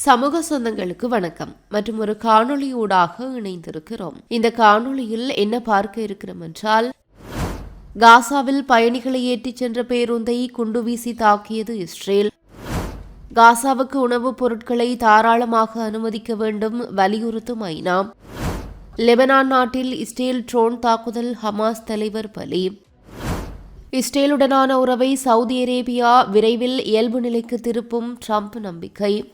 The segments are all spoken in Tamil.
சமூக சொந்தங்களுக்கு வணக்கம். மற்றும் ஒரு காணொளியூடாக இணைந்திருக்கிறோம். இந்த காணொளியில் என்ன பார்க்க இருக்கிறோம் என்றால் காசாவில் பயணிகளை ஏற்றிச் சென்ற பேருந்தை குண்டு வீசி தாக்கியது இஸ்ரேல். காசாவுக்கு உணவுப் பொருட்களை தாராளமாக அனுமதிக்க வேண்டும் வலியுறுத்தும் ஐநா. லெபனான் நாட்டில் இஸ்ரேல் ட்ரோன் தாக்குதல் ஹமாஸ் தலைவர் பலி. இஸ்ரேலுடனான உறவை சவுதி அரேபியா விரைவில் இயல்பு நிலைக்கு திருப்பும் ட்ரம்ப் நம்பிக்கை.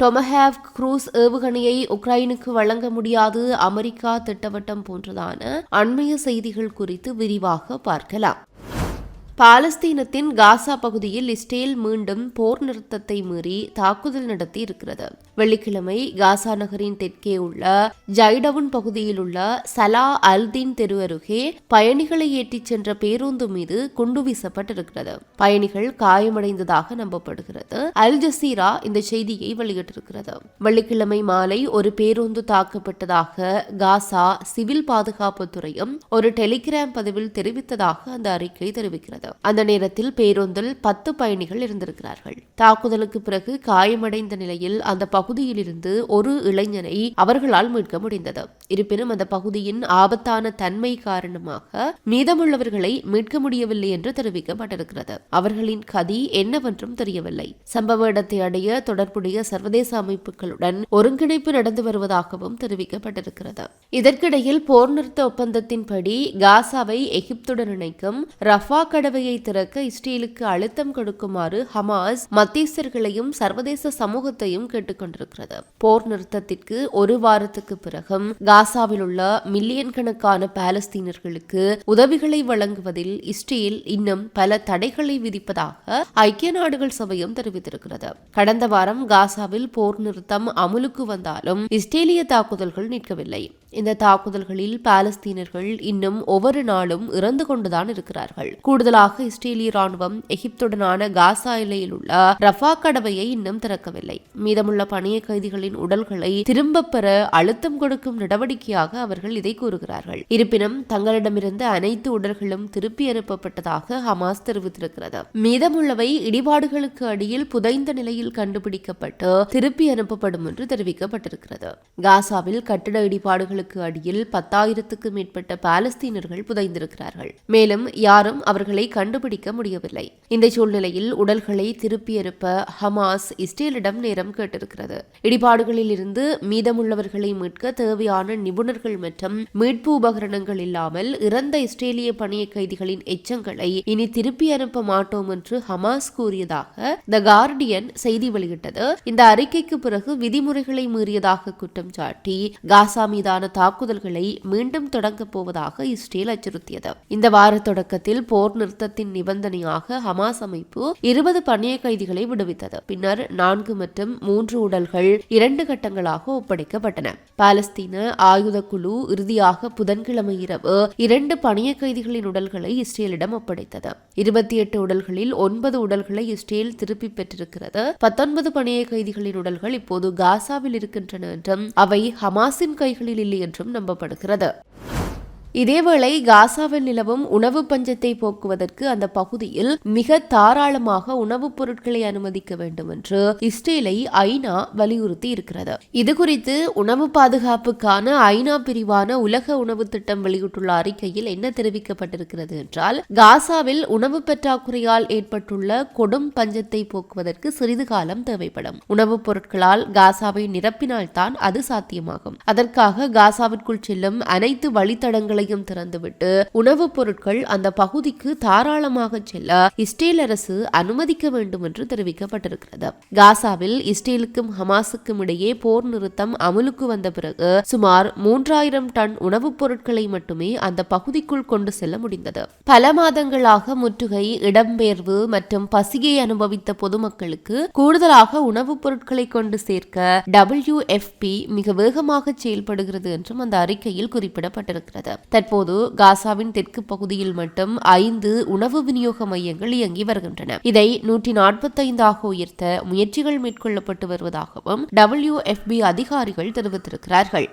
டொமஹேவ் குரூஸ் ஏவுகணையை உக்ரைனுக்கு வழங்க முடியாது அமெரிக்கா திட்டவட்டம் போன்றதான அண்மைய செய்திகள் குறித்து விரிவாக பார்க்கலாம். பாலஸ்தீனத்தின் காசா பகுதியில் இஸ்ரேல் மீண்டும் போர் நிறுத்தத்தை மீறி தாக்குதல் நடத்தி இருக்கிறது வெள்ளிக்கிழமை காசா நகரின் தெற்கே உள்ள ஜைடவுன் பகுதியில் உள்ள சலா அல்தீன் தெரு அருகே பயணிகளை ஏற்றிச் சென்ற பேருந்து மீது குண்டு வீசப்பட்டிருக்கிறது. பயணிகள் காயமடைந்ததாக நம்பப்படுகிறது. அல் ஜசீரா இந்த செய்தியை வெளியிட்டிருக்கிறது. வெள்ளிக்கிழமை மாலை ஒரு பேருந்து தாக்கப்பட்டதாக காசா சிவில் பாதுகாப்பு துறையும் ஒரு டெலிகிராம் பதிவில் தெரிவித்ததாக அந்த அறிக்கை தெரிவிக்கிறது. அந்த நேரத்தில் பேருந்தில் பத்து பயணிகள் இருந்திருக்கிறார்கள். தாக்குதலுக்கு பிறகு காயமடைந்த நிலையில் அந்த பகுதியிலிருந்து ஒரு இளைஞனை அவர்களால் மீட்க முடிந்தது. இருப்பினும் அந்த பகுதியின் ஆபத்தான தன்மை காரணமாக மீதமுள்ளவர்களை மீட்க முடியவில்லை என்று தெரிவிக்கப்பட்டிருக்கிறது. அவர்களின் கதி என்னவென்றும் தெரியவில்லை. சம்பவ இடத்தை அடைய தொடர்புடைய சர்வதேச அமைப்புகளுடன் ஒருங்கிணைப்பு நடந்து வருவதாகவும் தெரிவிக்கப்பட்டிருக்கிறது. இதற்கிடையில் போர் நிறுத்த ஒப்பந்தத்தின்படி காசாவை எகிப்துடன் இணைக்கும் ரஃபா கடவையை திறக்க இஸ்ரேலுக்கு அழுத்தம் கொடுக்குமாறு ஹமாஸ் மத்தியஸ்தர்களையும் சர்வதேச சமூகத்தையும் கொண்டிருக்கிறது. போர் நிறுத்தத்திற்கு ஒரு வாரத்துக்கு பிறகும் காசாவில் உள்ள மில்லியன் கணக்கான பாலஸ்தீனர்களுக்கு உதவிகளை வழங்குவதில் இஸ்ரேல் இன்னும் பல தடைகளை விதிப்பதாக ஐக்கிய நாடுகள் சபையும் தெரிவித்திருக்கிறது. கடந்த வாரம் காசாவில் போர் நிறுத்தம் அமுலுக்கு வந்தாலும் இஸ்ரேலிய தாக்குதல்கள் நிற்கவில்லை. இந்த தாக்குதல்களில் பாலஸ்தீனர்கள் இன்னும் ஒவ்வொரு நாளும் இறந்து கொண்டுதான் இருக்கிறார்கள். கூடுதலாக இஸ்ரேலிய ராணுவம் எகிப்துடனான காசா எல்லையில் உள்ள ரஃபா கடவையை இன்னும் திறக்கவில்லை. மீதமுள்ள பணிய கைதிகளின் உடல்களை திரும்பப் பெற அழுத்தம் கொடுக்கும் நடவடிக்கையாக அவர்கள் இதை கூறுகிறார்கள். இருப்பினும் தங்களிடமிருந்து அனைத்து உடல்களும் திருப்பி அனுப்பப்பட்டதாக ஹமாஸ் தெரிவித்திருக்கிறது. மீதமுள்ளவை இடிபாடுகளுக்கு அடியில் புதைந்த நிலையில் கண்டுபிடிக்கப்பட்டு திருப்பி அனுப்பப்படும் என்று தெரிவிக்கப்பட்டிருக்கிறது. காசாவில் கட்டிட இடிபாடுகளுக்கு அடியில் பத்தாயிரத்துக்கு மேற்பட்ட பாலஸ்தீனர்கள் புதைந்திருக்கிறார்கள். மேலும் யாரும் அவர்களை கண்டுபிடிக்க முடியவில்லை. இந்த சூழ்நிலையில் உடல்களை திருப்பி ஹமாஸ் இஸ்ரேலிடம் நேரம் கேட்டிருக்கிறது. இடிபாடுகளில் இருந்து மீதமுள்ளவர்களை மீட்க தேவையான நிபுணர்கள் மற்றும் மீட்பு உபகரணங்கள் இல்லாமல் இறந்த இஸ்ரேலிய பணிய கைதிகளின் எச்சங்களை இனி திருப்பி அனுப்ப மாட்டோம் என்று ஹமாஸ் கூறியதாக த கார்டியன் செய்தி வெளியிட்டது. இந்த அறிக்கைக்கு பிறகு விதிமுறைகளை மீறியதாக குற்றம் சாட்டி காசா மீதான தாக்குதல்களை மீண்டும் தொடங்கப் போவதாக இஸ்ரேல் அச்சுறுத்தியது. இந்த வார தொடக்கத்தில் போர் நிறுத்தத்தின் நிபந்தனையாக ஹமாஸ் அமைப்பு இருபது பணிய கைதிகளை விடுவித்தது. பின்னர் நான்கு மற்றும் மூன்று உடல்கள் இரண்டு கட்டங்களாக ஒப்படைக்கப்பட்டன. பாலஸ்தீன ஆயுத குழு இறுதியாக புதன்கிழமை இரவு இரண்டு பணிய கைதிகளின் உடல்களை இஸ்ரேலிடம் ஒப்படைத்தது. இருபத்தி எட்டு உடல்களில் ஒன்பது உடல்களை இஸ்ரேல் திருப்பி பெற்றிருக்கிறது. பத்தொன்பது பணிய கைதிகளின் உடல்கள் இப்போது காசாவில் இருக்கின்றன என்றும் அவை ஹமாஸின் கைகளில் இல்லை என்றும் நம்பப்படுகிறது. இதேவேளை காசாவில் நிலவும் உணவு பஞ்சத்தை போக்குவதற்கு அந்த பகுதியில் மிக தாராளமாக உணவுப் பொருட்களை அனுமதிக்க வேண்டும் என்று இஸ்ரேலை ஐநா வலியுறுத்தி இருக்கிறது. இதுகுறித்து உணவு பாதுகாப்புக்கான ஐநா பிரிவான உலக உணவு திட்டம் வெளியிட்டுள்ள அறிக்கையில் என்ன தெரிவிக்கப்பட்டிருக்கிறது என்றால் காசாவில் உணவு பற்றாக்குறையால் ஏற்பட்டுள்ள கொடும் பஞ்சத்தை போக்குவதற்கு சிறிது காலம் தேவைப்படும். உணவுப் பொருட்களால் காசாவை நிரப்பினால்தான் அது சாத்தியமாகும். அதற்காக காசாவிற்குள் செல்லும் அனைத்து வழித்தடங்களை கதவுகளையும் திறந்துவிட்டு உணவுப் பொருட்கள் அந்த பகுதிக்கு தாராளமாக செல்ல இஸ்ரேல் அரசு அனுமதிக்க வேண்டும் என்று தெரிவிக்கப்பட்டிருக்கிறது. காசாவில் இஸ்ரேலுக்கும் ஹமாஸுக்கும் இடையே போர் நிறுத்தம் அமலுக்கு வந்த பிறகு சுமார் மூன்றாயிரம் டன் உணவுப் பொருட்களை மட்டுமே அந்த பகுதிக்குள் கொண்டு செல்ல முடிந்தது. பல மாதங்களாக முற்றுகை இடம்பெயர்வு மற்றும் பசியை அனுபவித்த பொதுமக்களுக்கு கூடுதலாக உணவுப் பொருட்களை கொண்டு சேர்க்க டபிள்யூ மிக வேகமாக செயல்படுகிறது என்றும் அந்த அறிக்கையில் குறிப்பிடப்பட்டிருக்கிறது. தற்போது காசாவின் தெற்கு பகுதியில் மட்டும் ஐந்து உணவு விநியோக மையங்கள் இயங்கி வருகின்றன. இதை நூற்றி நாற்பத்தைந்தாக உயர்த்த முயற்சிகள் மேற்கொள்ளப்பட்டு வருவதாகவும் டபிள்யூ அதிகாரிகள் தெரிவித்திருக்கிறார்கள்.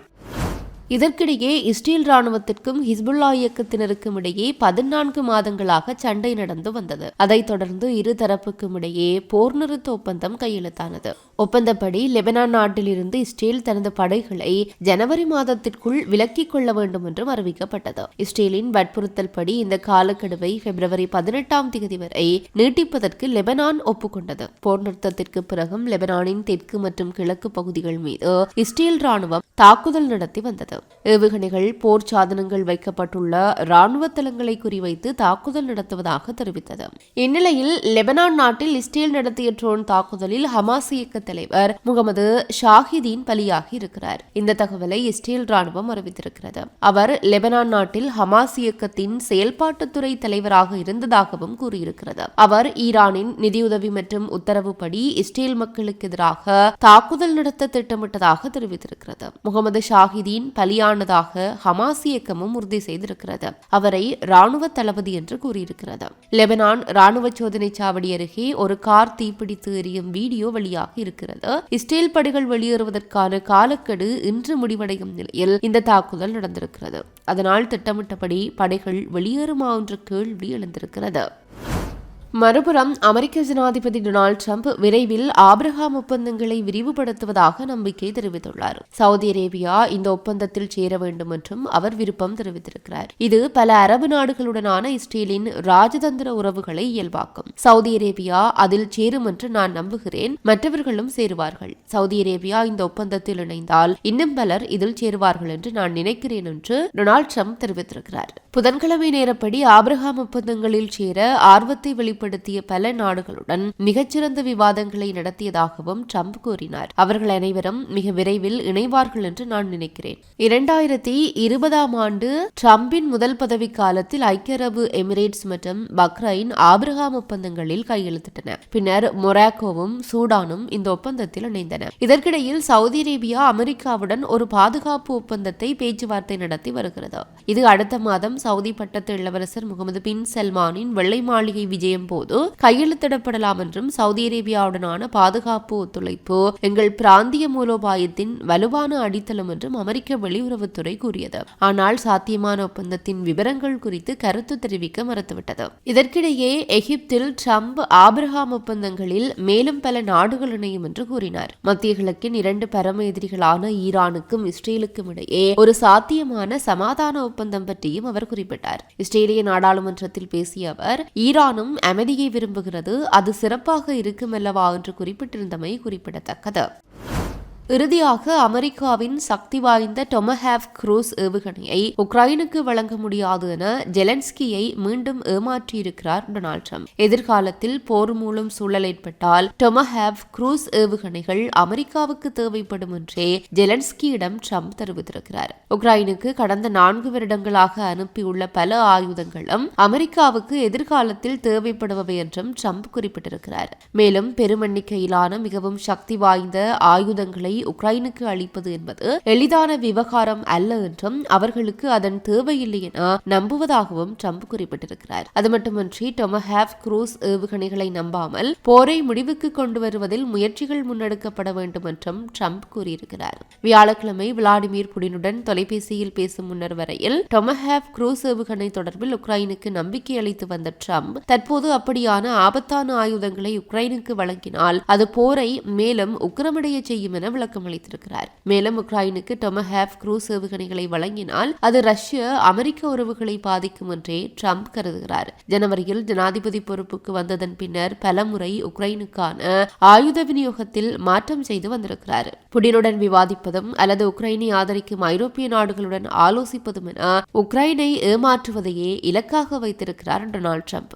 இதற்கிடையே இஸ்ரேல் ராணுவத்திற்கும் ஹிஸ்புல்லா இயக்கத்தினருக்கும் இடையே பதினான்கு மாதங்களாக சண்டை நடந்து வந்தது. அதைத் தொடர்ந்து இரு தரப்புக்கும் இடையே போர் நிறுத்த ஒப்பந்தம் கையெழுத்தானது. ஒப்பந்தப்படி லெபனான் நாட்டிலிருந்து இஸ்ரேல் தனது படைகளை ஜனவரி மாதத்திற்குள் விலக்கிக் கொள்ள வேண்டும் என்றும் அறிவிக்கப்பட்டது. இஸ்ரேலின் வற்புறுத்தல் படி இந்த காலக்கெடுவை பிப்ரவரி பதினெட்டாம் தேதி வரை நீட்டிப்பதற்கு லெபனான் ஒப்புக்கொண்டது. போர் நிறுத்தத்திற்கு பிறகும் லெபனானின் தெற்கு மற்றும் கிழக்கு பகுதிகள் மீது இஸ்ரேல் ராணுவம் தாக்குதல் நடத்தி வந்தது. ஏவுகணைகள் போர் சாதனங்கள் வைக்கப்பட்டுள்ள ராணுவ தளங்களை குறிவைத்து தாக்குதல் நடத்துவதாக தெரிவித்தது. இந்நிலையில் லெபனான் நாட்டில் இஸ்ரேல் நடத்திய ட்ரோன் தாக்குதலில் ஹமாஸ் இயக்க தலைவர் முகமது ஷாஹிதீன் பலியாகி இருக்கிறார். இந்த தகவலை இஸ்ரேல் ராணுவம் அறிவித்திருக்கிறது. அவர் லெபனான் நாட்டில் ஹமாஸ் இயக்கத்தின் செயல்பாட்டுத்துறை தலைவராக இருந்ததாகவும் கூறியிருக்கிறது. அவர் ஈரானின் நிதியுதவி மற்றும் உத்தரவுப்படி இஸ்ரேல் மக்களுக்கு எதிராக தாக்குதல் நடத்த திட்டமிட்டதாக தெரிவித்திருக்கிறது. முகமது ஷாஹிதீன் பலியானதாக ஹமாஸ் இயக்கமும் உறுதி செய்திருக்கிறது. அவரை ராணுவ தளபதி என்று கூறியிருக்கிறது. லெபனான் ராணுவ சோதனை சாவடி அருகே ஒரு கார் தீப்பிடித்து எரியும் வீடியோ வெளியாக இருக்கிறது. இஸ்ரேல் படைகள் வெளியேறுவதற்கான காலக்கெடு இன்று முடிவடையும் நிலையில் இந்த தாக்குதல் நடந்திருக்கிறது. அதனால் திட்டமிட்டபடி படைகள் வெளியேறுமா என்ற கேள்வி எழுந்திருக்கிறது. மறுபுறம் அமெரிக்க ஜனாதிபதி டொனால்டு ட்ரம்ப் விரைவில் ஆபிரகாம் ஒப்பந்தங்களை விரிவுபடுத்துவதாக நம்பிக்கை தெரிவித்துள்ளார். சவுதி அரேபியா இந்த ஒப்பந்தத்தில் சேர வேண்டும் என்றும் அவர் விருப்பம் தெரிவித்திருக்கிறார். இது பல அரபு நாடுகளுடனான இஸ்ரேலின் ராஜதந்திர உறவுகளை இயல்பாக்கும். சவுதி அரேபியா அதில் சேரும் என்று நான் நம்புகிறேன். மற்றவர்களும் சேருவார்கள். சவுதி அரேபியா இந்த ஒப்பந்தத்தில் இணைந்தால் இன்னும் பலர் இதில் சேருவார்கள் என்று நான் நினைக்கிறேன் என்று டொனால்டு ட்ரம்ப் தெரிவித்திருக்கிறார். புதன்கிழமை நேரப்படி ஆபிரகாம் ஒப்பந்தங்களில் சேர ஆர்வத்தை ஏற்படுத்திய பல நாடுகளுடன் மிகச்சிறந்த விவாதங்களை நடத்தியதாகவும் ட்ரம்ப் கூறினார். அவர்கள் அனைவரும் மிக விரைவில் இணைவார்கள் என்று நான் நினைக்கிறேன். இரண்டாயிரத்தி இருபதாம் ஆண்டு ட்ரம்பின் முதல் பதவி காலத்தில் ஐக்கிய அரபு எமிரேட்ஸ் மற்றும் பக்ரைன் ஆபிரகாம் ஒப்பந்தங்களில் கையெழுத்திட்டன. பின்னர் மொராக்கோவும் சூடானும் இந்த ஒப்பந்தத்தில் இணைந்தன. இதற்கிடையில் சவுதி அரேபியா அமெரிக்காவுடன் ஒரு பாதுகாப்பு ஒப்பந்தத்தை பேச்சுவார்த்தை நடத்தி வருகிறது. இது அடுத்த மாதம் சவுதி பட்டத்து இளவரசர் முகமது பின் சல்மானின் வெள்ளை மாளிகை விஜயம் போது கையெழுத்திடப்படலாம் என்றும் சவுதி அரேபியாவுடனான பாதுகாப்பு ஒத்துழைப்பு எங்கள் பிராந்திய மூலோபாயத்தின் வலுவான அடித்தளம் என்றும் அமெரிக்க வெளியுறவுத்துறை கூறியது. ஆனால் சாத்தியமான ஒப்பந்தத்தின் விவரங்கள் குறித்து கருத்து தெரிவிக்க மறுத்துவிட்டது. இதற்கிடையே எகிப்தில் ட்ரம்ப் ஆபிரகாம் ஒப்பந்தங்களில் மேலும் பல நாடுகள் இணையும் என்று கூறினார். மத்திய கிழக்கின் இரண்டு பரம எதிரிகளான ஈரானுக்கும் இஸ்ரேலுக்கும் இடையே ஒரு சாத்தியமான சமாதான ஒப்பந்தம் பற்றியும் அவர் குறிப்பிட்டார். இஸ்ரேலிய நாடாளுமன்றத்தில் பேசிய அவர் ஈரானும் அமெரிக்க அமைதியை விரும்புகிறது. அது சிறப்பாக இருக்குமல்லவா என்று குறிப்பிட்டிருந்தமை குறிப்பிடத்தக்கது. இறுதியாக அமெரிக்காவின் சக்தி வாய்ந்த டொமஹேவ் குரூஸ் ஏவுகணையை உக்ரைனுக்கு வழங்க முடியாது என ஜெலன்ஸ்கியை மீண்டும் ஏமாற்றியிருக்கிறார் டொனால்ட் ட்ரம்ப். எதிர்காலத்தில் போர் மூலம் சூழல் ஏற்பட்டால் டொமஹேவ் குரூஸ் ஏவுகணைகள் அமெரிக்காவுக்கு தேவைப்படும் என்றே ஜெலன்ஸ்கியிடம் ட்ரம்ப் தெரிவித்திருக்கிறார். உக்ரைனுக்கு கடந்த நான்கு வருடங்களாக அனுப்பியுள்ள பல ஆயுதங்களும் அமெரிக்காவுக்கு எதிர்காலத்தில் தேவைப்படுபவை என்றும் ட்ரம்ப் குறிப்பிட்டிருக்கிறார். மேலும் பெருமெண்ணிக்கையிலான மிகவும் சக்தி வாய்ந்த ஆயுதங்களை உக்ரைனுக்கு அளிப்பது என்பது எளிதான விவகாரம் அல்ல என்றும் அவர்களுக்கு அதன் தேவையில்லை என நம்புவதாகவும் ட்ரம்ப் குறிப்பிட்டிருக்கிறார். அது மட்டுமின்றி டொமஹாவ் குரூஸ் ஏவுகணைகளை நம்பாமல் போரை முடிவுக்கு கொண்டு வருவதில் முயற்சிகள் முன்னெடுக்கப்பட வேண்டும் என்றும் ட்ரம்ப் கூறியிருக்கிறார். வியாழக்கிழமை விளாடிமிர் புடினுடன் தொலைபேசியில் பேசும் முன்னர் வரையில் டொமஹாவ் குரூஸ் ஏவுகணை தொடர்பில் உக்ரைனுக்கு நம்பிக்கை அளித்து வந்த ட்ரம்ப் தற்போது அப்படியான ஆபத்தான ஆயுதங்களை உக்ரைனுக்கு வழங்கினால் அது போரை மேலும் உக்கிரமடைய செய்யும் என விளக்கம் அளித்திருக்கிறார். மேலும் உக்ரைனுக்கு டொமஹாவ் குரூஸ் ஏவுகணைகளை வழங்கினால் அது ரஷ்ய அமெரிக்க உறவுகளை பாதிக்கும் என்றே ட்ரம்ப் கருதுகிறார். ஜனவரியில் ஜனாதிபதி பொறுப்புக்கு வந்ததன் பின்னர் பலமுறை உக்ரைனுக்கான ஆயுத விநியோகத்தில் மாற்றம் செய்து வந்திருக்கிறார். புடினுடன் விவாதிப்பதும் அல்லது உக்ரைனை ஆதரிக்கும் ஐரோப்பிய நாடுகளுடன் ஆலோசிப்பதும் என உக்ரைனை ஏமாற்றுவதையே இலக்காக வைத்திருக்கிறார் டொனால்ட் ட்ரம்ப்.